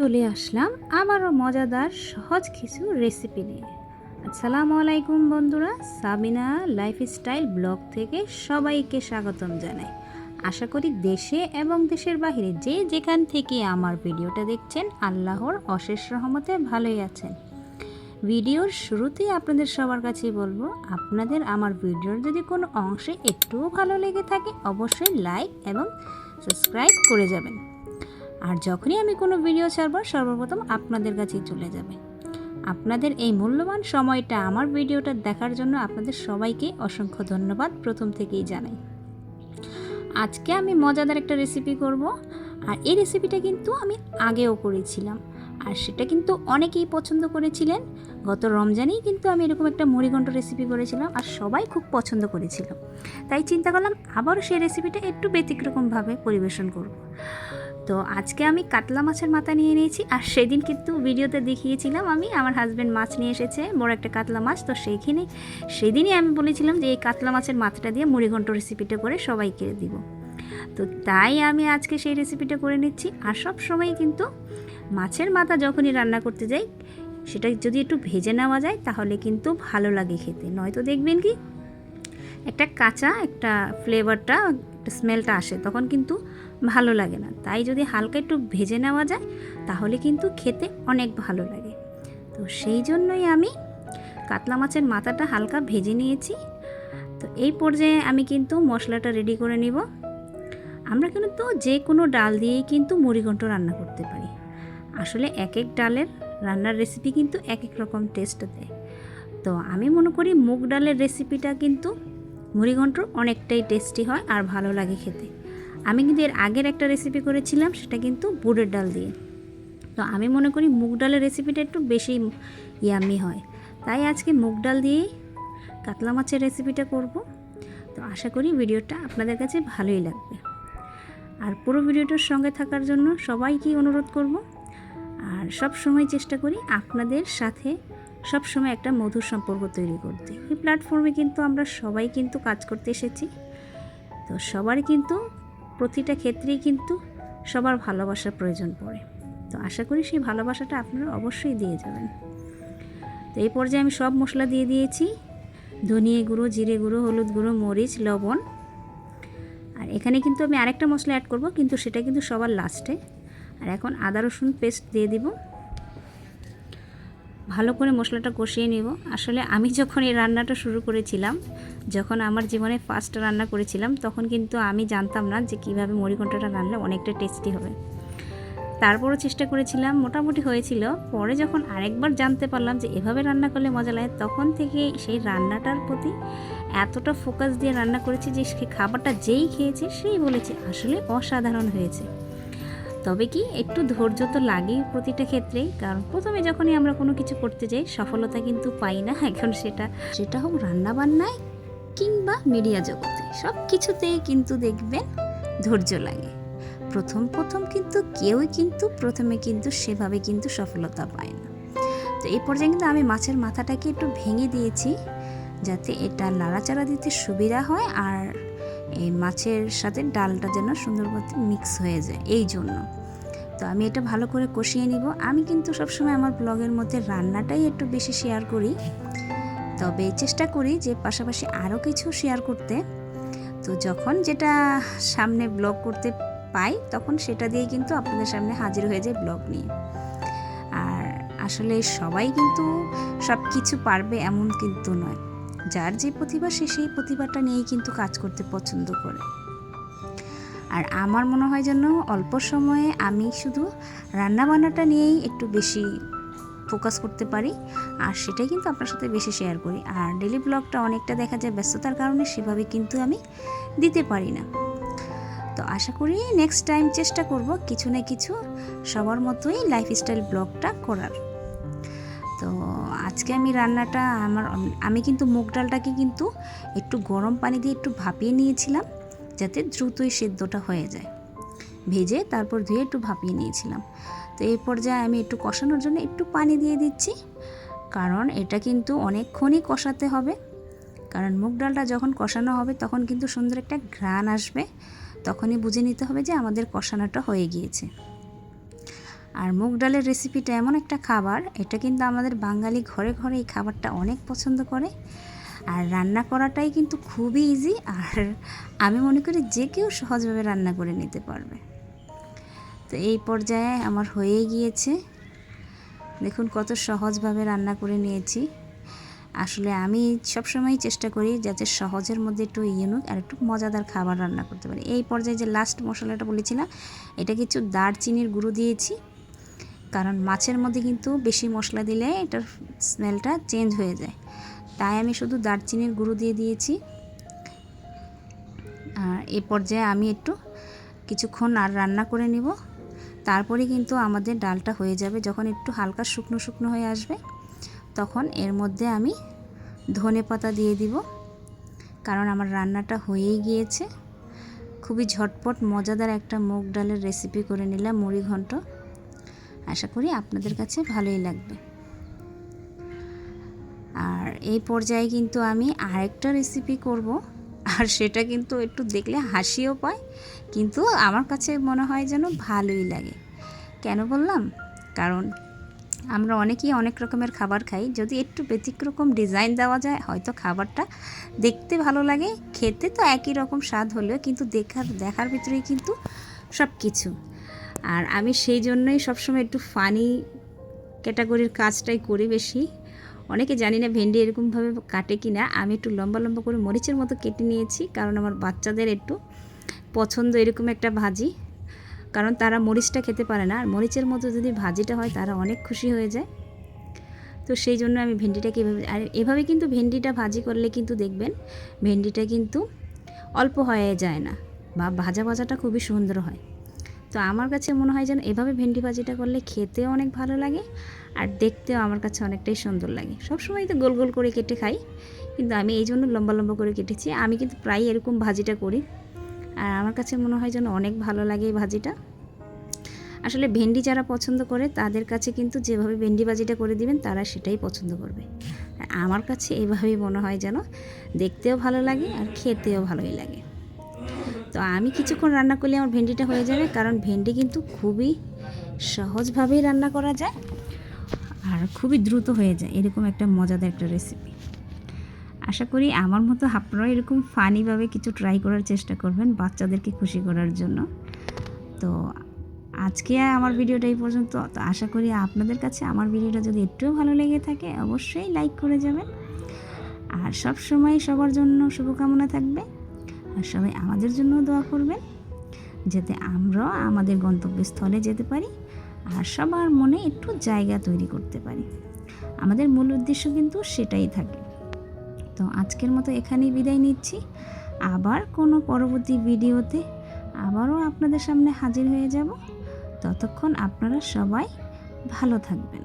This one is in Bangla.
চলে আসলাম আবারও মজাদার সহজ কিছু রেসিপি নিয়ে। আসসালামু আলাইকুম বন্ধুরা, সাবিনা লাইফস্টাইল ব্লগ থেকে সবাইকে স্বাগতম জানাই। আশা করি দেশে এবং দেশের বাইরে যে যেখান থেকে আমার ভিডিওটা দেখছেন, আল্লাহর অশেষ রহমতে ভালোই আছেন। ভিডিওর শুরুতেই আপনাদের সবার কাছে বলব, আপনাদের আমার ভিডিওর যদি কোনো অংশে একটুও ভালো লেগে থাকে, অবশ্যই লাইক এবং সাবস্ক্রাইব করে যাবেন। আর যখনই আমি কোনো ভিডিও ছাড়ব, সর্বপ্রথম আপনাদের কাছেই চলে যাবে। আপনাদের এই মূল্যবান সময়টা আমার ভিডিওটা দেখার জন্য আপনাদের সবাইকে অসংখ্য ধন্যবাদ প্রথম থেকেই জানাই। আজকে আমি মজাদার একটা রেসিপি করব, আর এই রেসিপিটা কিন্তু আমি আগেও করেছিলাম। আর সেটা কিন্তু অনেকেই পছন্দ করেছিলেন। গত রমজানেই কিন্তু আমি এরকম একটা মুড়িঘণ্ট রেসিপি করেছিলাম, আর সবাই খুব পছন্দ করেছিল। তাই চিন্তা করলাম আবারও সেই রেসিপিটা একটু ব্যতিক্রমভাবে পরিবেশন করব। তো আজকে আমি কাতলা মাছের মাথা নিয়ে নিয়েছি আর সেদিন কিন্তু ভিডিওতে দেখিয়েছিলাম আমি, আমার হাজব্যান্ড মাছ নিয়ে এসেছে, বড় একটা কাতলা মাছ, তো সেইখানে, সেদিনই আমি বলেছিলাম যে এই কাতলা মাছের মাথাটা দিয়ে মুড়িঘণ্ট রেসিপিটা করে সবাইকে দিব। তো তাই আমি আজকে সেই রেসিপিটা করে নিচ্ছি আর সব সময় কিন্তু মাছের মাথা যখনই রান্না করতে যাই, সেটা যদি একটু ভেজে নেওয়া যায় তাহলে কিন্তু ভালো লাগে খেতে। নয়তো দেখবেন কি, একটা কাঁচা একটা ফ্লেভারটা একটা স্মেলটা আসে, তখন কিন্তু ভালো লাগে না। তাই যদি হালকা একটু ভেজে নেওয়া যায়, তাহলে কিন্তু খেতে অনেক ভালো লাগে। তো সেই জন্যই আমি কাতলা মাছের মাথাটা হালকা ভেজে নিয়েছি। তো এই পর্যায়ে আমি কিন্তু মশলাটা রেডি করে নিব। আমরা কিন্তু যে কোনো ডাল দিয়েই কিন্তু মুড়িঘণ্ট রান্না করতে পারি। আসলে এক এক ডালের রান্নার রেসিপি কিন্তু এক এক রকম টেস্ট দেয়। তো আমি মনে করি মুগ ডালের রেসিপিটা কিন্তু মুড়িঘণ্ট অনেকটাই টেস্টি হয় আর ভালো লাগে খেতে। আমি কিন্তু এর আগের একটা রেসিপি করেছিলাম, সেটা কিন্তু বুড়ের ডাল দিয়ে। তো আমি মনে করি মুগ ডালের রেসিপিটা একটু বেশি ইয়ামি হয়। তাই আজকে মুগ ডাল দিয়েই কাতলা মাছের রেসিপিটা করব। তো আশা করি ভিডিওটা আপনাদের কাছে ভালোই লাগবে। আর পুরো ভিডিওটার সঙ্গে থাকার জন্য সবাইকেই অনুরোধ করব, আর সব সময় চেষ্টা করি আপনাদের সাথে সব সময় একটা মধুর সম্পর্ক তৈরি করতে। এই প্ল্যাটফর্মে কিন্তু আমরা সবাই কিন্তু কাজ করতে এসেছি। তো সবার কিন্তু প্রতিটা ক্ষেত্রেই কিন্তু সবার ভালোবাসার প্রয়োজন পড়ে। তো আশা করি সেই ভালোবাসাটা আপনারা অবশ্যই দিয়ে যাবেন। তো এই পর্যায়ে আমি সব মশলা দিয়ে দিয়েছি। ধনিয়ে গুঁড়ো, জিরে গুঁড়ো, হলুদ গুঁড়ো, মরিচ, লবণ। আর এখানে কিন্তু আমি আরেকটা মশলা অ্যাড করব, কিন্তু সেটা কিন্তু সবার লাস্টে আর এখন আদা, রসুন পেস্ট দিয়ে দিব। ভালো করে মশলাটা কষিয়ে নেব। আসলে আমি যখন এই রান্নাটা শুরু করেছিলাম, যখন আমার জীবনে ফার্স্ট রান্না করেছিলাম, তখন কিন্তু আমি জানতাম না যে কীভাবে মুড়িঘণ্টটা রান্নালে অনেকটা টেস্টি হবে। তারপরও চেষ্টা করেছিলাম, মোটামুটি হয়েছিল। পরে যখন আরেকবার জানতে পারলাম যে এভাবে রান্না করলে মজা লাগে, তখন থেকে সেই রান্নাটার প্রতি এতটা ফোকাস দিয়ে রান্না করেছি যে খাবারটা যেই খেয়েছে, সেই বলেছে, আসলে অসাধারণ হয়েছে। তবে কি একটু ধৈর্য তো লাগেই প্রতিটা ক্ষেত্রেই, কারণ প্রথমে যখনই আমরা কোনো কিছু করতে যাই, সফলতা কিন্তু পাই না এখন সেটা। সেটা হোক রান্নাবান্নায় কিংবা মিডিয়া জগতে সব কিছুতেই কিন্তু দেখবেন ধৈর্য লাগে। প্রথম প্রথম কিন্তু কেউই কিন্তু, প্রথমে কিন্তু সেভাবে কিন্তু সফলতা পায় না। তো এই পর্যায়ে কিন্তু আমি মাছের মাথাটাকে একটু ভেঙে দিয়েছি, যাতে এটা নাড়াচাড়া দিতে সুবিধা হয় আর এই মাছের সাথে ডালটা যেন সুন্দরভাবে মিক্স হয়ে যায়, এই জন্য। তো আমি এটা ভালো করে কষিয়ে নিব। আমি কিন্তু সবসময় আমার ব্লগের মধ্যে রান্নাটাই একটু বেশি শেয়ার করি। তবে চেষ্টা করি যে পাশাপাশি আরও কিছু শেয়ার করতে। তো যখন যেটা সামনে ব্লগ করতে পাই, তখন সেটা দিয়ে কিন্তু আপনাদের সামনে হাজির হয়ে যায় ব্লগ নিয়ে। আর আসলে সবাই কিন্তু সব কিছু পারবে এমন কিন্তু নয়। যার যে প্রতিভা, সে সেই প্রতিভাটা নিয়েই কিন্তু কাজ করতে পছন্দ করে। আর আমার মনে হয় যেন অল্প সময়ে আমি শুধু রান্নাবান্নাটা নিয়েই একটু বেশি ফোকাস করতে পারি, আর সেটাই কিন্তু আপনার সাথে বেশি শেয়ার করি। আর ডেলি ব্লগটা অনেকটা দেখা যায় ব্যস্ততার কারণে সেভাবে কিন্তু আমি দিতে পারি না। তো আশা করি নেক্সট টাইম চেষ্টা করব কিছু না কিছু সবার মতোই লাইফস্টাইল ব্লগটা করার। তো আজকে আমি রান্নাটা আমার, আমি কিন্তু মুগ ডালটাকে কিন্তু একটু গরম পানি দিয়ে একটু ভাপিয়ে নিয়েছিলাম, যাতে দ্রুতই সেদ্ধটা হয়ে যায়। ভেজে তারপর ধুয়ে একটু ভাপিয়ে নিয়েছিলাম। তো এই পর্যায়ে আমি একটু কষানোর জন্য একটু পানি দিয়ে দিচ্ছি, কারণ এটা কিন্তু অনেকক্ষণই কষাতে হবে। কারণ মুগ ডালটা যখন কষানো হবে, তখন কিন্তু সুন্দর একটা ঘ্রাণ আসবে, তখনই বুঝে নিতে হবে যে আমাদের কষানোটা হয়ে গিয়েছে। আর মুগ ডালের রেসিপিটা এমন একটা খাবার, এটা কিন্তু আমাদের বাঙালি ঘরে ঘরে এই খাবারটা অনেক পছন্দ করে। আর রান্না করাটাই কিন্তু খুবই ইজি আর আমি মনে করি যে কেউ সহজভাবে রান্না করে নিতে পারবে। তো এই পর্যায়ে আমার হয়েই গিয়েছে। দেখুন কত সহজভাবে রান্না করে নিয়েছি। আসলে আমি সবসময় চেষ্টা করি যাতে সহজের মধ্যে একটু ইউনিক আর একটু মজাদার খাবার রান্না করতে পারি। এই পর্যায়ে যে লাস্ট মশলাটা বলেছিলাম, এটা কিছু দারচিনির গুঁড়ো দিয়েছি। কারণ মাছের মধ্যে কিন্তু বেশি মশলা দিলে এটার স্মেলটা চেঞ্জ হয়ে যায়। তাই আমি শুধু দারচিনির গুঁড়ো দিয়ে দিয়েছি। আর এ পর্যায়ে আমি একটু কিছুক্ষণ আর রান্না করে নিব। তারপরে কিন্তু আমাদের ডালটা হয়ে যাবে। যখন একটু হালকা শুকনো শুকনো হয়ে আসবে, তখন এর মধ্যে আমি ধনে পাতা দিয়ে দিব। কারণ আমার রান্নাটা হয়েই গিয়েছে। খুবই ঝটপট, মজাদার একটা মুগ ডালের রেসিপি করে নিলাম মুড়ি ঘন্ট আশা করি আপনাদের কাছে ভালোই লাগবে। আর এই পর্যায়ে কিন্তু আমি আরেকটা রেসিপি করব। আর সেটা কিন্তু একটু দেখলে হাসিও পায়, কিন্তু আমার কাছে মনে হয় যেন ভালোই লাগে। কেন বললাম? কারণ আমরা অনেকেই অনেক রকমের খাবার খাই। যদি একটু ব্যতিক্রকম ডিজাইন দেওয়া যায়, হয়তো খাবারটা দেখতে ভালো লাগে, খেতে তো একই রকম স্বাদ হলেও কিন্তু দেখার দেখার ভিতরেই কিন্তু সব কিছু আর আমি সেই জন্যই সবসময় একটু ফানি ক্যাটাগরির কাজটাই করি বেশি। অনেকে জানি না ভেন্ডি এরকমভাবে কাটে কি না আমি একটু লম্বা লম্বা করে মরিচের মতো কেটে নিয়েছি, কারণ আমার বাচ্চাদের একটু পছন্দ এরকম একটা ভাজি। কারণ তারা মরিচটা খেতে পারে না, আর মরিচের মতো যদি ভাজিটা হয় তারা অনেক খুশি হয়ে যায়। তো সেই জন্য আমি ভেন্ডিটাকে এভাবে আর এভাবে কিন্তু ভেন্ডিটা ভাজি করলে কিন্তু দেখবেন ভেন্ডিটা কিন্তু অল্প হয়ে যায় না বা ভাজা ভাজাটা খুবই সুন্দর হয়। তো আমার কাছে মনে হয় যেন এভাবে ভেন্ডি ভাজিটা করলে খেতেও অনেক ভালো লাগে আর দেখতেও আমার কাছে অনেকটাই সুন্দর লাগে। সবসময় তো গোল গোল করে কেটে খাই, কিন্তু আমি এই জন্য লম্বা লম্বা করে কেটেছি। আমি কিন্তু প্রায় এরকম ভাজিটা করি আর আমার কাছে মনে হয় যেন অনেক ভালো লাগে এই ভাজিটা। আসলে ভেন্ডি যারা পছন্দ করে তাদের কাছে কিন্তু যেভাবে ভেন্ডি ভাজিটা করে দিবেন তারা সেটাই পছন্দ করবে। আর আমার কাছে এইভাবেই মনে হয় যেন দেখতেও ভালো লাগে আর খেতেও ভালোই লাগে। তো আমি কিছুক্ষণ রান্না করলে আমার ভেন্ডিটা হয়ে যাবে, কারণ ভেন্ডি কিন্তু খুবই সহজভাবেই রান্না করা যায় আর খুবই দ্রুত হয়ে যায়। এরকম একটা মজাদার একটা রেসিপি আশা করি আমার মতো আপনারাও এরকম ফানিভাবে কিছু ট্রাই করার চেষ্টা করবেন বাচ্চাদেরকে খুশি করার জন্য। তো আজকে আমার ভিডিওটা এই পর্যন্ত। তো আশা করি আপনাদের কাছে আমার ভিডিওটা যদি একটুও ভালো লেগে থাকে, অবশ্যই লাইক করে যাবেন। আর সব সময় সবার জন্য শুভকামনা থাকবে। আর সবাই আমাদের জন্য দোয়া করবেন, যাতে আমরাও আমাদের গন্তব্যস্থলে যেতে পারি আর সবার মনে একটু জায়গা তৈরি করতে পারি। আমাদের মূল উদ্দেশ্য কিন্তু সেটাই থাকে। তো আজকের মতো এখানেই বিদায় নিচ্ছি। আবার কোনো পরবর্তী ভিডিওতে আবারও আপনাদের সামনে হাজির হয়ে যাব। ততক্ষণ আপনারা সবাই ভালো থাকবেন।